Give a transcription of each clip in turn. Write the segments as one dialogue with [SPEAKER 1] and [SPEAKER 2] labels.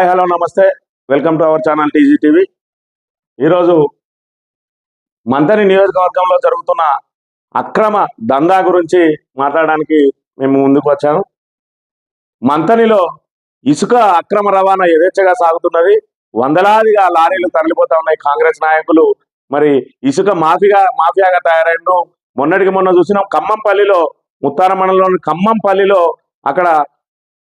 [SPEAKER 1] Hi hello నమస్తే. Welcome to our channel TG TV. ఈరోజు మంతని నియోజకవర్గంలో జరుగుతున్న అక్రమ దందా గురించి మాట్లాడడానికి మేము ముందుకు వచ్చాము. మంతనిలో ఇసుక అక్రమ రవాణా యథేచ్ఛగా సాగుతున్నది. వందలాదిగా లారీలు తరలిపోతా ఉన్నాయి కాంగ్రెస్ నాయకులు. మరి ఇసుక మాఫిగా మాఫియాగా తయారైండు మొన్నటికి మొన్న చూసినాం. ఖమ్మంపల్లిలో ముత్తార మండలంలోని ఖమ్మంపల్లిలో అక్కడ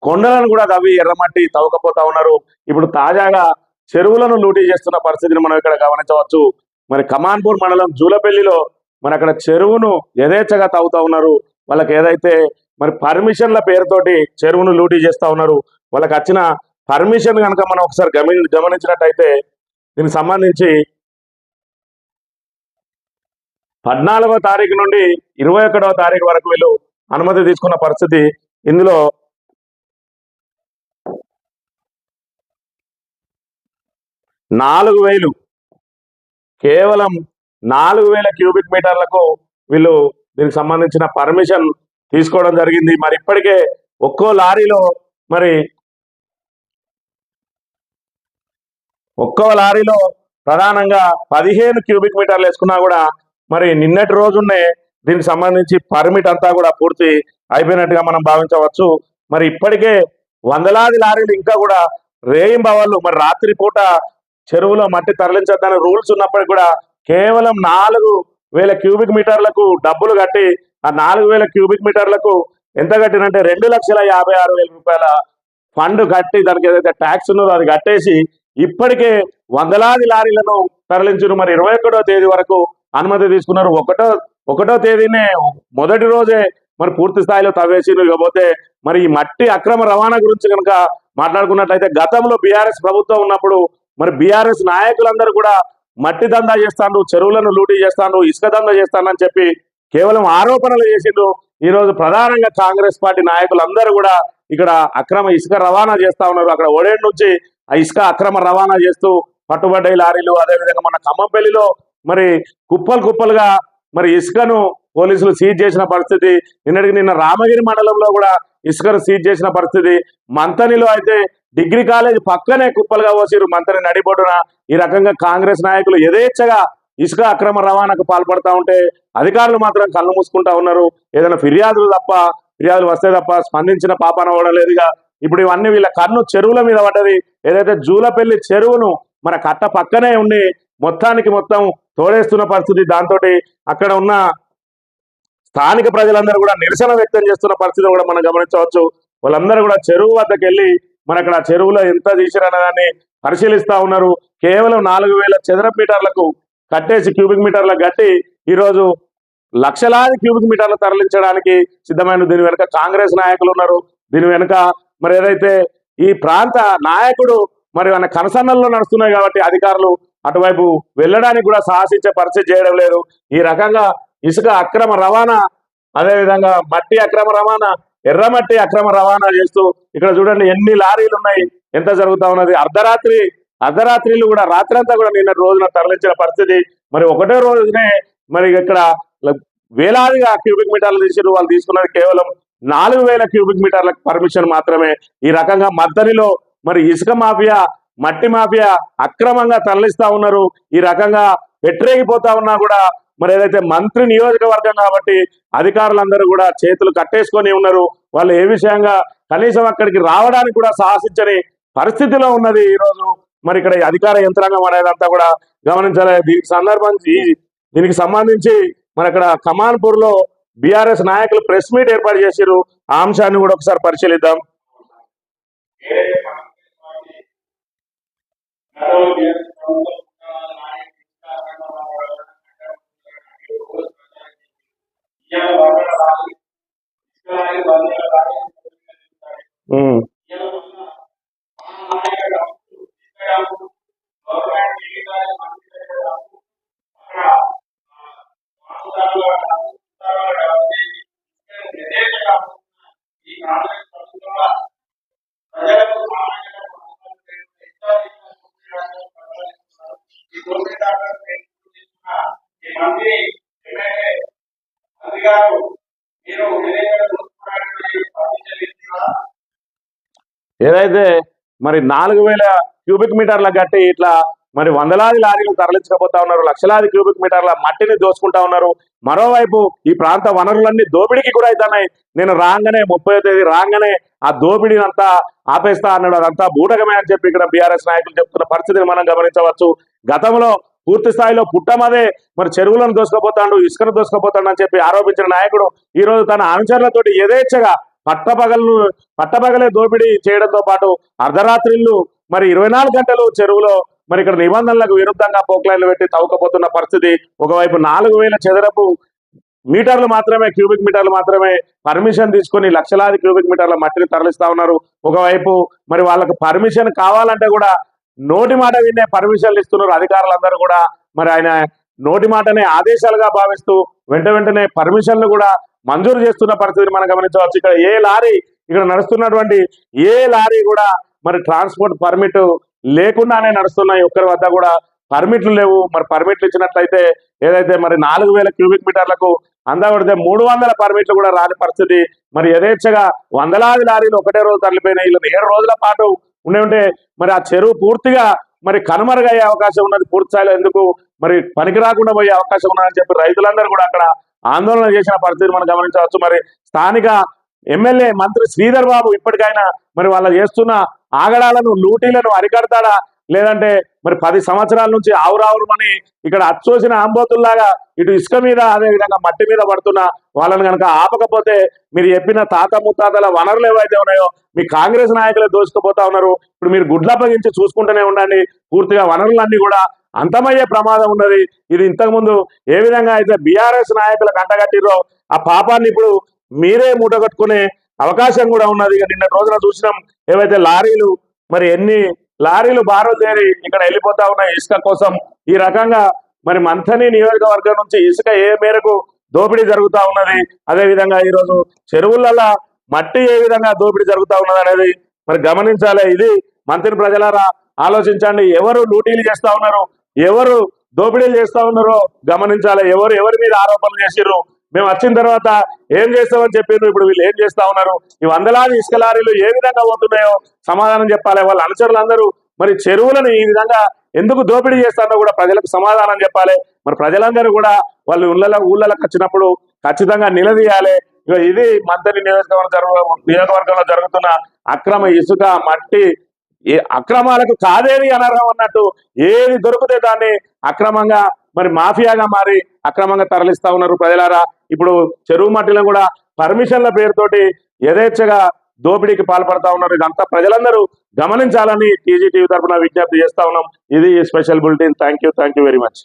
[SPEAKER 1] కొండలను కూడా తవ్వి ఎర్రమట్టి తవ్వకపోతా ఉన్నారు. ఇప్పుడు తాజాగా చెరువులను లూటీ చేస్తున్న పరిస్థితిని మనం ఇక్కడ గమనించవచ్చు. మరి కమాన్పూర్ మండలం జూలపల్లిలో మరి అక్కడ చెరువును యథేచ్ఛగా తవ్వుతా ఉన్నారు. వాళ్ళకి ఏదైతే మరి పర్మిషన్ల పేరుతోటి చెరువును లూటీ చేస్తా ఉన్నారు. వాళ్ళకి వచ్చిన పర్మిషన్ కనుక మనం ఒకసారి గమని గమనించినట్టయితే దీనికి సంబంధించి పద్నాలుగో తారీఖు నుండి ఇరవై ఒకటో తారీఖు వరకు వీళ్ళు అనుమతి తీసుకున్న పరిస్థితి ఇందులో నాలుగు వేలు. కేవలం నాలుగు వేల క్యూబిక్ మీటర్లకు వీళ్ళు దీనికి సంబంధించిన పర్మిషన్ తీసుకోవడం జరిగింది. మరి ఇప్పటికే ఒక్కో లారీలో మరి ఒక్కో లారీలో ప్రధానంగా పదిహేను క్యూబిక్ మీటర్లు వేసుకున్నా కూడా మరి నిన్నటి రోజునే దీనికి సంబంధించి పర్మిట్ అంతా కూడా పూర్తి అయిపోయినట్టుగా మనం భావించవచ్చు. మరి ఇప్పటికే వందలాది లారీలు ఇంకా కూడా రేయింబవళ్ళు మరి రాత్రి పూట చెరువులో మట్టి తరలించొద్దనే రూల్స్ ఉన్నప్పటికీ కూడా కేవలం నాలుగు వేల క్యూబిక్ మీటర్లకు డబ్బులు కట్టి ఆ నాలుగు వేల క్యూబిక్ మీటర్లకు ఎంత కట్టినంటే రెండు లక్షల యాభై ఆరు వేల రూపాయల ఫండ్ కట్టి దానికి ఏదైతే ట్యాక్స్ ఉన్నదో అది కట్టేసి ఇప్పటికే వందలాది లారీలను తరలించారు. మరి ఇరవై ఒకటో తేదీ వరకు అనుమతి తీసుకున్నారు. ఒకటో ఒకటో తేదీనే మొదటి రోజే మరి పూర్తి స్థాయిలో తవ్వేసిరు. ఇకపోతే మరి ఈ మట్టి అక్రమ రవాణా గురించి కనుక మాట్లాడుకున్నట్లయితే గతంలో బీఆర్ఎస్ ప్రభుత్వం ఉన్నప్పుడు మరి బీఆర్ఎస్ నాయకులందరూ కూడా మట్టి దందా చేస్తాను చెరువులను లూటీ చేస్తాను ఇసుక దందా చేస్తానని చెప్పి కేవలం ఆరోపణలు చేసిండు ఈరోజు ప్రధానంగా కాంగ్రెస్ పార్టీ నాయకులందరూ కూడా ఇక్కడ అక్రమ ఇసుక రవాణా చేస్తా ఉన్నారు. అక్కడ ఓడేడు నుంచి ఆ ఇసుక అక్రమ రవాణా చేస్తూ పట్టుబడ్డ లారీలు అదేవిధంగా మన ఖమ్మంపల్లిలో మరి కుప్పలు కుప్పలుగా మరి ఇసుకను పోలీసులు సీజ్ చేసిన పరిస్థితి నిన్నటికి నిన్న రామగిరి మండలంలో కూడా ఇసుకను సీజ్ చేసిన పరిస్థితి. మంతనిలో అయితే డిగ్రీ కాలేజ్ పక్కనే కుప్పలుగా పోసిరు మంత్రి నడిబొడ్డున. ఈ రకంగా కాంగ్రెస్ నాయకులు యథేచ్ఛగా ఇసుక అక్రమ రవాణాకు పాల్పడతా ఉంటే అధికారులు మాత్రం కళ్ళు మూసుకుంటా ఉన్నారు. ఏదైనా ఫిర్యాదులు తప్ప ఫిర్యాదులు వస్తే తప్ప స్పందించిన పాపన ఓడలేదుగా. ఇప్పుడు ఇవన్నీ వీళ్ళ కన్ను చెరువుల మీద పడ్డది. ఏదైతే జూలపల్లి చెరువును మన కట్ట పక్కనే ఉండి మొత్తానికి మొత్తం తోడేస్తున్న పరిస్థితి దాంతో అక్కడ ఉన్న స్థానిక ప్రజలందరూ కూడా నిరసన వ్యక్తం చేస్తున్న పరిస్థితి కూడా మనం గమనించవచ్చు. వాళ్ళందరూ కూడా చెరువు వద్దకు వెళ్ళి మన అక్కడ చెరువులో ఎంత తీసిరనే దాన్ని పరిశీలిస్తా ఉన్నారు. కేవలం నాలుగు వేల చదరపు మీటర్లకు కట్టేసి క్యూబిక్ మీటర్లకు కట్టి ఈరోజు లక్షలాది క్యూబిక్ మీటర్లు తరలించడానికి సిద్ధమైన దీని వెనుక కాంగ్రెస్ నాయకులు ఉన్నారు. దీని వెనుక మరి ఏదైతే ఈ ప్రాంత నాయకుడు మరి మన కనసన్నల్లో నడుస్తున్నాయి కాబట్టి అధికారులు అటువైపు వెళ్ళడానికి కూడా సాహసించే పరిస్థితి చేయడం లేదు. ఈ రకంగా ఇసుక అక్రమ రవాణా అదేవిధంగా మట్టి అక్రమ రవాణా ఎర్రమట్టి అక్రమ రవాణా చేస్తూ ఇక్కడ చూడండి ఎన్ని లారీలు ఉన్నాయి ఎంత జరుగుతా ఉన్నది. అర్ధరాత్రి అర్ధరాత్రిలు కూడా రాత్రంతా కూడా నిన్న రోజున తరలించిన పరిస్థితి. మరి ఒకటే రోజునే మరి ఇక్కడ వేలాదిగా క్యూబిక్ మీటర్లు తీసిరు వాళ్ళు తీసుకున్నది కేవలం నాలుగు వేల క్యూబిక్ మీటర్లకు పర్మిషన్ మాత్రమే. ఈ రకంగా మద్దనిలో మరి ఇసుక మాఫియా మట్టి మాఫియా అక్రమంగా తరలిస్తా ఉన్నారు. ఈ రకంగా ఎట్రేగిపోతా ఉన్నా కూడా మరి ఏదైతే మంత్రి నియోజకవర్గం కాబట్టి అధికారులందరూ కూడా చేతులు కట్టేసుకొని ఉన్నారు. వాళ్ళు ఏ విషయంగా కనీసం అక్కడికి రావడానికి కూడా సాహసించని పరిస్థితిలో ఉన్నది ఈ రోజు మరి ఇక్కడ ఈ అధికార యంత్రాంగం అనేదంతా కూడా గమనించాలి. దీనికి సందర్భించి దీనికి సంబంధించి మరి అక్కడ కమాన్పూర్లో బీఆర్ఎస్ నాయకులు ప్రెస్ మీట్ ఏర్పాటు చేసిరు ఆ అంశాన్ని కూడా ఒకసారి పరిశీలిద్దాం. यह
[SPEAKER 2] वाले वाले इसका वाले वाले
[SPEAKER 1] ఏదైతే మరి నాలుగు వేల క్యూబిక్ మీటర్ల గట్టి ఇట్లా మరి వందలాది లారీలు తరలించకపోతా ఉన్నారు లక్షలాది క్యూబిక్ మీటర్ల మట్టిని దోసుకుంటా ఉన్నారు. మరోవైపు ఈ ప్రాంత వనరులన్నీ దోపిడీకి కూడా అవుతున్నాయి నేను రాగానే ముప్పై తేదీ రాగానే ఆ దోపిడీని అంతా ఆపేస్తా అన్నాడు. అదంతా బూటకమే అని చెప్పి ఇక్కడ బీఆర్ఎస్ నాయకులు చెప్తున్న పరిస్థితిని మనం గమనించవచ్చు. గతంలో పూర్తి స్థాయిలో పుట్టమదే మరి చెరువులను దోసుకపోతాడు ఇసుకను దోసుకపోతాడు అని చెప్పి ఆరోపించిన నాయకుడు ఈ రోజు తన అనుచరులతోటి యథేచ్ఛగా పట్టపగలను పట్టపగలే దోపిడీ చేయడంతో పాటు అర్ధరాత్రిళ్ళు మరి ఇరవై నాలుగు గంటలు చెరువులో మరి ఇక్కడ నిబంధనలకు విరుద్ధంగా పోక్లైన్లు పెట్టి తవ్వుకపోతున్న పరిస్థితి. ఒకవైపు నాలుగు వేల చదరపు మీటర్లు మాత్రమే క్యూబిక్ మీటర్లు మాత్రమే పర్మిషన్ తీసుకొని లక్షలాది క్యూబిక్ మీటర్ల మట్టిని తరలిస్తా ఉన్నారు. ఒకవైపు మరి వాళ్ళకు పర్మిషన్ కావాలంటే కూడా నోటి మాట వినే పర్మిషన్లు ఇస్తున్నారు అధికారులందరూ కూడా. మరి ఆయన నోటి మాటనే ఆదేశాలుగా భావిస్తూ వెంట వెంటనే పర్మిషన్లు కూడా మంజూరు చేస్తున్న పరిస్థితిని మనం గమనించవచ్చు. ఇక్కడ ఏ లారీ ఇక్కడ నడుస్తున్నటువంటి ఏ లారీ కూడా మరి ట్రాన్స్పోర్ట్ పర్మిట్ లేకుండానే నడుస్తున్నాయి ఒక్కరి వద్ద కూడా పర్మిట్లు లేవు. మరి పర్మిట్లు ఇచ్చినట్లయితే ఏదైతే మరి నాలుగు వేల క్యూబిక్ మీటర్లకు అందబడితే మూడు వందల పర్మిట్లు కూడా రాని పరిస్థితి. మరి యథేచ్ఛగా వందలాది లారీలు ఒకటే రోజు తరలిపోయినాయి. వీళ్ళు ఏడు రోజుల పాటు ఉండి ఉంటే మరి ఆ చెరువు పూర్తిగా మరి కనుమరుగయ్యే అవకాశం ఉన్నది. పూర్తి స్థాయిలో ఎందుకు మరి పనికి రాకుండా పోయే అవకాశం ఉన్నదని చెప్పి రైతులందరూ కూడా అక్కడ ఆందోళన చేసిన పరిస్థితి మనం గమనించవచ్చు. మరి స్థానిక ఎమ్మెల్యే మంత్రి శ్రీధర్ బాబు ఇప్పటికైనా మరి వాళ్ళు చేస్తున్న ఆగడాలను లూటీలను అరికడతాడా? లేదంటే మరి పది సంవత్సరాల నుంచి ఆవురావురమని ఇక్కడ అచ్చోసిన ఆంబోతుల్లాగా ఇటు ఇసుక మీద అదే విధంగా మట్టి మీద పడుతున్న వాళ్ళని కనుక ఆపకపోతే మీరు చెప్పిన తాత ముత్తాతల వనరులు ఏవైతే ఉన్నాయో మీ కాంగ్రెస్ నాయకులే దోచుకుపోతా ఉన్నారు. ఇప్పుడు మీరు గుడ్లప్పగించి చూసుకుంటూనే ఉండండి. పూర్తిగా వనరులన్నీ కూడా అంతమయ్యే ప్రమాదం ఉన్నది. ఇది ఇంతకుముందు ఏ విధంగా అయితే బీఆర్ఎస్ నాయకులకు అంటగట్టిరో ఆ పాపాన్ని ఇప్పుడు మీరే మూటగట్టుకునే అవకాశం కూడా ఉన్నది. ఇక నిన్న రోజున చూసినాం ఏవైతే లారీలు మరి ఎన్ని లారీలు బారోదేరి ఇక్కడ వెళ్ళిపోతా ఉన్నాయి ఇసుక కోసం. ఈ రకంగా మరి మంథని నియోజకవర్గం నుంచి ఇసుక ఏ మేరకు దోపిడీ జరుగుతూ ఉన్నది అదేవిధంగా ఈరోజు చెరువులలో మట్టి ఏ విధంగా దోపిడీ జరుగుతూ ఉన్నది అనేది మరి గమనించాలి. ఇది మంత్రి ప్రజలారా ఆలోచించండి. ఎవరు లూటీలు చేస్తూ ఉన్నారు? ఎవరు దోపిడీలు చేస్తా ఉన్నారో గమనించాలి. ఎవరు ఎవరి మీద ఆరోపణలు చేసిర్రు? మేము వచ్చిన తర్వాత ఏం చేస్తామని చెప్పిండ్రు ఇప్పుడు వీళ్ళు ఏం చేస్తా ఉన్నారు? ఈ వందలాది ఇసుక లారీలు ఏ విధంగా పోతున్నాయో సమాధానం చెప్పాలి. వాళ్ళ అనుచరులందరూ మరి చెరువులను ఈ విధంగా ఎందుకు దోపిడీ చేస్తారో కూడా ప్రజలకు సమాధానం చెప్పాలి. మరి ప్రజలందరూ కూడా వాళ్ళు ఊళ్ళలో ఊళ్ళలోకి వచ్చినప్పుడు ఖచ్చితంగా నిలదీయాలి. ఇక ఇది మంత్రి నియోజకవర్గం నియోజకవర్గంలో జరుగుతున్న అక్రమ ఇసుక మట్టి ఏ అక్రమాలకు కాదేది అనర్హం అన్నట్టు ఏది దొరికితే దాన్ని అక్రమంగా మరి మాఫియాగా మారి అక్రమంగా తరలిస్తా ఉన్నారు ప్రజలారా. ఇప్పుడు చెరువు మట్టిలో కూడా పర్మిషన్ల పేరుతోటి యథేచ్ఛగా దోపిడీకి పాల్పడతా ఉన్నారు. ఇదంతా ప్రజలందరూ గమనించాలని టీజీటీవీ తరఫున విజ్ఞప్తి చేస్తా ఉన్నాం. ఇది special bulletin. Thank you thank you very much.